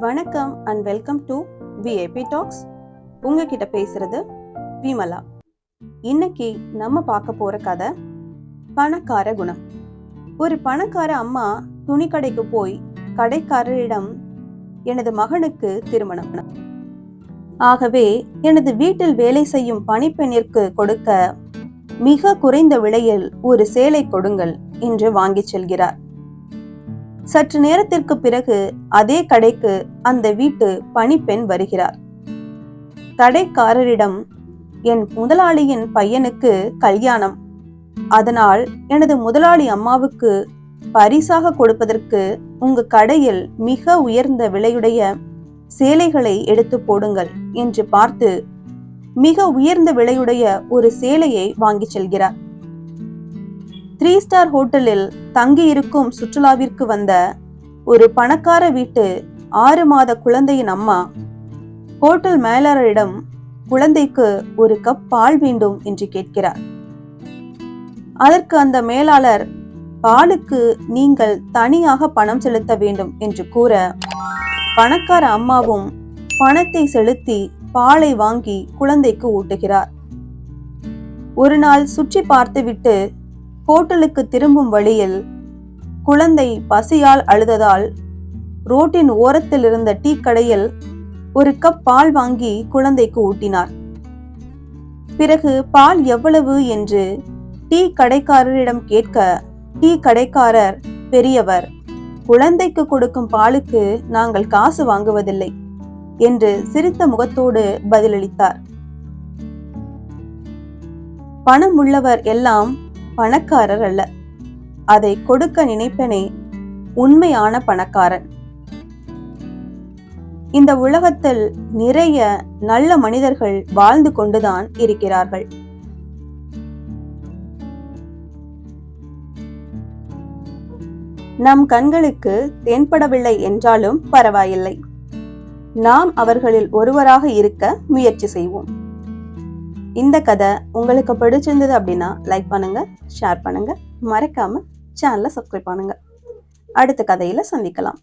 வணக்கம் and welcome to VAP talks உங்ககிட்ட பேசுறது விமலா. இன்னைக்கு நம்ம பார்க்க போற கதை பணக்கார குணம். ஒரு பணக்கார அம்மா துணிக்கடைக்கு போய் கடைக்காரரிடம் எனது மகனுக்கு திருமணம். ஆகவே எனது வீட்டில் வேலை செய்யும் பணிப்பெண்ணிற்கு கொடுக்க மிக குறைந்த விலையில் ஒரு சேலை கொடுங்கள் என்று வாங்கிச் செல்கிறார். சற்று நேரத்திற்கு பிறகு அதே கடைக்கு அந்த வீட்டு பணிப்பெண் வருகிறார். கடைக்காரரிடம் என் முதலாளியின் பையனுக்கு கல்யாணம். அதனால் எனது முதலாளி அம்மாவுக்கு பரிசாக கொடுப்பதற்கு உங்க கடையில் மிக உயர்ந்த விலையுடைய சேலைகளை எடுத்து போடுங்கள் என்று பார்த்து மிக உயர்ந்த விலையுடைய ஒரு சேலையை வாங்கிச் செல்கிறார். த்ரீ ஸ்டார் ஹோட்டலில் தங்கியிருக்கும் சுற்றுலாவிற்கு வந்த ஒரு பணக்கார வீட்டு ஆறு மாத குழந்தையின் அம்மா ஹோட்டல் மேலாளரிடம் குழந்தைக்கு ஒரு கப் பால் வேண்டும் என்று கேட்கிறார். அதற்கு அந்த மேலாளர் பாலுக்கு நீங்கள் தனியாக பணம் செலுத்த வேண்டும் என்று கூற பணக்கார அம்மாவும் பணத்தை செலுத்தி பாலை வாங்கி குழந்தைக்கு ஊட்டுகிறார். ஒரு நாள் சுற்றி பார்த்துவிட்டு ஹோட்டலுக்கு திரும்பும் வழியில் குழந்தை பசியால் அழுததால் ரோட்டின் ஓரத்தில் இருந்த டீ கடையில் ஒரு கப் பால் வாங்கி குழந்தைக்கு ஊட்டினார். பிறகு பால் எவ்வளவு என்று டீ கடைக்காரரிடம் கேட்க டீ கடைக்காரர் பெரியவர் குழந்தைக்கு கொடுக்கும் பாலுக்கு நாங்கள் காசு வாங்குவதில்லை என்று சிரித்த முகத்தோடு பதிலளித்தார். பணம் உள்ளவர் எல்லாம் பணக்காரர் அல்ல. அதை கொடுக்க நினைப்பனே உண்மையான பணக்காரன். இந்த உலகத்தில் நிறைய நல்ல மனிதர்கள் வாழ்ந்து கொண்டுதான் இருக்கிறார்கள். நம் கண்களுக்கு தென்படவில்லை என்றாலும் பரவாயில்லை. நாம் அவர்களில் ஒருவராக இருக்க முயற்சி செய்வோம். இந்த கதை உங்களுக்கு பிடிச்சிருந்தது அப்படின்னா லைக் பண்ணுங்க ஷேர் பண்ணுங்க. மறக்காம சேனலை சப்ஸ்கிரைப் பண்ணுங்க. அடுத்த கதையில சந்திக்கலாம்.